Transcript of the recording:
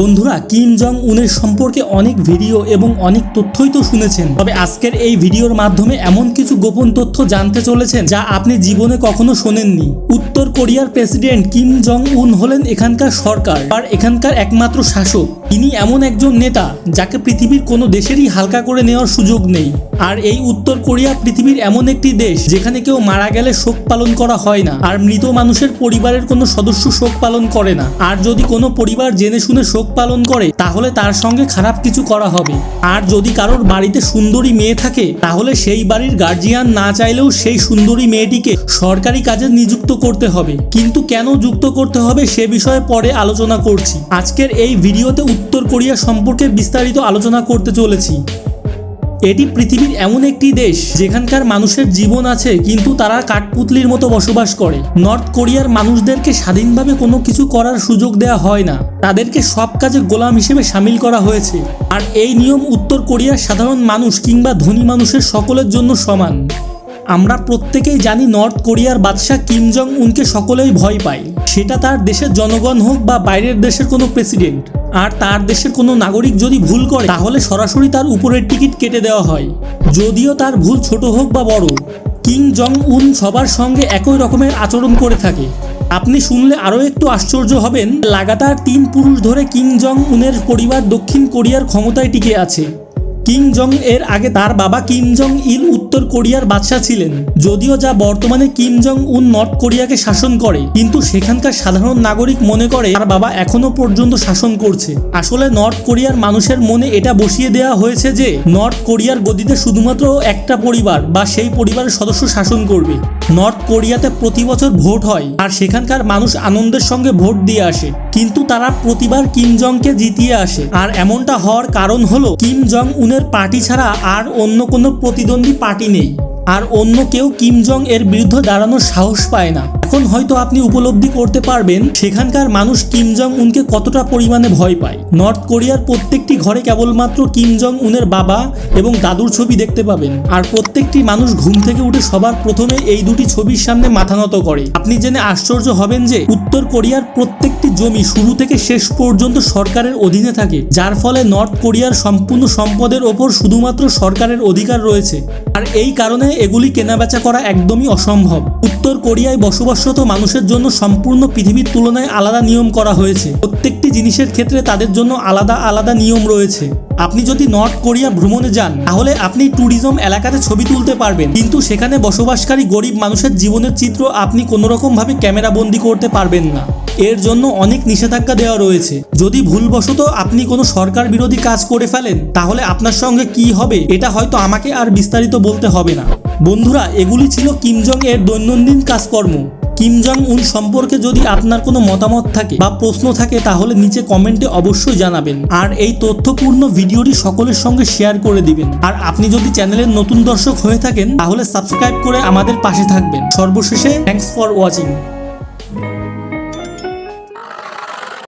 বন্ধুরা, Kim Jong উনের সম্পর্কে অনেক ভিডিও এবং অনেক তথ্যই তো শুনেছেন। তবে আজকের এই ভিডিওর মাধ্যমে এমন কিছু গোপন তথ্য জানতে চলেছেন যা আপনি জীবনে কখনো শোনেননি। উত্তর কোরিয়ার প্রেসিডেন্ট কিম জং উন হলেন এখানকার সরকার আর এখানকার একমাত্র শাসক। তিনি এমন একজন নেতা যাকে পৃথিবীর কোনো দেশেরই হালকা করে নেওয়ার সুযোগ নেই। আর এই উত্তর কোরিয়া পৃথিবীর এমন একটি দেশ যেখানে কেউ মারা গেলে শোক পালন করা হয় না। আর মৃত মানুষের পরিবারের কোনো সদস্য শোক পালন করে না। আর যদি কোনো পরিবার জেনে শুনে শোক পালন করে, তাহলে তার সঙ্গে খারাপ কিছু করা হবে। আর যদি কারোর বাড়িতে সুন্দরী মেয়ে থাকে, তাহলে সেই বাড়ির গার্জিয়ান না চাইলেও সেই সুন্দরী মেয়েটিকে সরকারি কাজে নিযুক্ত করতে হবে। কিন্তু কেন যুক্ত করতে হবে সে বিষয়ে পরে আলোচনা করছি। আজকের এই ভিডিওতে উত্তর কোরিয়া সম্পর্কে বিস্তারিত আলোচনা করতে চলেছি। এটি পৃথিবীর এমন একটি দেশ যেখানকার মানুষের জীবন আছে, কিন্তু তারা কাঠপুতলির মতো বসবাস করে। নর্থ কোরিয়ার মানুষদেরকে স্বাধীনভাবে কোনো কিছু করার সুযোগ দেওয়া হয় না। তাদেরকে সব কাজে গোলাম হিসেবে সামিল করা হয়েছে। আর এই নিয়ম উত্তর কোরিয়ার সাধারণ মানুষ কিংবা ধনী মানুষের সকলের জন্য সমান। আমরা প্রত্যেকেই জানি নর্থ কোরিয়ার বাদশাহ কিম জং উনকে সকলেই ভয় পায়। সেটা তার দেশের জনগণ হোক বা বাইরের দেশের কোনো প্রেসিডেন্ট। আর তার দেশের কোনো নাগরিক যদি ভুল করে, তাহলে সরাসরি তার উপরের টিকিট কেটে দেওয়া হয়। যদিও তার ভুল ছোট হোক বা বড়, কিং জং উন সবার সঙ্গে একই রকমের আচরণ করে থাকে। আপনি শুনলে আরও একটু আশ্চর্য হবেন, লাগাতার তিন পুরুষ ধরে কিং জং উনের পরিবার দক্ষিণ কোরিয়ার ক্ষমতায় টিকে আছে। কিং জং এর আগে তার বাবা কিম জং ইল উত্তর কোরিয়ার বাদশাহ ছিলেন। যদিও যা বর্তমানে কিম জং উন নর্থ কোরিয়াকে শাসন করে, কিন্তু সেখানকার সাধারণ নাগরিক মনে করে তার বাবা এখনও পর্যন্ত শাসন করছে। আসলে নর্থ কোরিয়ার মানুষের মনে এটা বসিয়ে দেওয়া হয়েছে যে, নর্থ কোরিয়ার গদিতে শুধুমাত্র একটা পরিবার বা সেই পরিবারের সদস্য শাসন করবে। নর্থ কোরিয়াতে প্রতি বছর ভোট হয় আর সেখানকার মানুষ আনন্দের সঙ্গে ভোট দিয়ে আসে। কিন্তু তারা প্রতিবার কিম জংকে জিতিয়ে আসে। আর এমনটা হওয়ার কারণ হলো, কিম জং উনের পার্টি ছাড়া আর অন্য কোনো প্রতিদ্বন্দ্বী পার্টি নেই। আর অন্য কেউ কিম জং এর বিরুদ্ধে দাঁড়ানোর সাহস পায় না। এখন হয়তো আপনি উপলব্ধি করতে পারবেন, সেখানকার মানুষ কিম জং উনকে কতটা পরিমাণে ভয় পায়। নর্থ কোরিয়ার প্রত্যেকটি ঘরে কেবলমাত্র কিম জং উনের বাবা এবং দাদুর ছবি দেখতে পাবেন। আর প্রত্যেকটি মানুষ ঘুম থেকে উঠে সবার প্রথমে এই দুটি ছবির সামনে মাথা নত করে। আপনি জেনে আশ্চর্য হবেন যে, উত্তর কোরিয়ার প্রত্যেকটি জমি শুরু থেকে শেষ পর্যন্ত সরকারের অধীনে থাকে, যার ফলে নর্থ কোরিয়ার সম্পূর্ণ সম্পদের ওপর শুধুমাত্র সরকারের অধিকার রয়েছে। আর এই কারণে এগুলি কেনাবেচা করা একদমই অসম্ভব। উত্তর কোরিয়ায় বসবাসরত মানুষের জন্য সম্পূর্ণ পৃথিবীর তুলনায় আলাদা নিয়ম করা হয়েছে। প্রত্যেকটি জিনিসের ক্ষেত্রে তাদের জন্য আলাদা আলাদা নিয়ম রয়েছে। আপনি যদি নর্থ কোরিয়া ভ্রমণে যান, তাহলে আপনি ট্যুরিজম এলাকাতে ছবি তুলতে পারবেন। কিন্তু সেখানে বসবাসকারী গরিব মানুষের জীবনের চিত্র আপনি কোনোরকমভাবে ক্যামেরা বন্দি করতে পারবেন না। এর জন্য অনেক নিষেধাজ্ঞা দেওয়া রয়েছে। যদি ভুলবশত আপনি কোনো সরকার বিরোধী কাজ করে ফেলেন, তাহলে আপনার সঙ্গে কি হবে, এটা হয়তো আমাকে আর বিস্তারিত বলতে হবে না। বন্ধুরা, এগুলি ছিল কিম জং এর দৈনন্দিন কাজকর্ম। কিম জং উন সম্পর্কে যদি আপনার কোনো মতামত থাকে বা প্রশ্ন থাকে, তাহলে নিচে কমেন্টে অবশ্যই জানাবেন। আর এই তথ্যপূর্ণ ভিডিওটি সকলের সঙ্গে শেয়ার করে দিবেন। আর আপনি যদি চ্যানেলের নতুন দর্শক হয়ে থাকেন, তাহলে সাবস্ক্রাইব করে আমাদের পাশে থাকবেন। সর্বশেষে থ্যাঙ্কস ফর ওয়াচিং।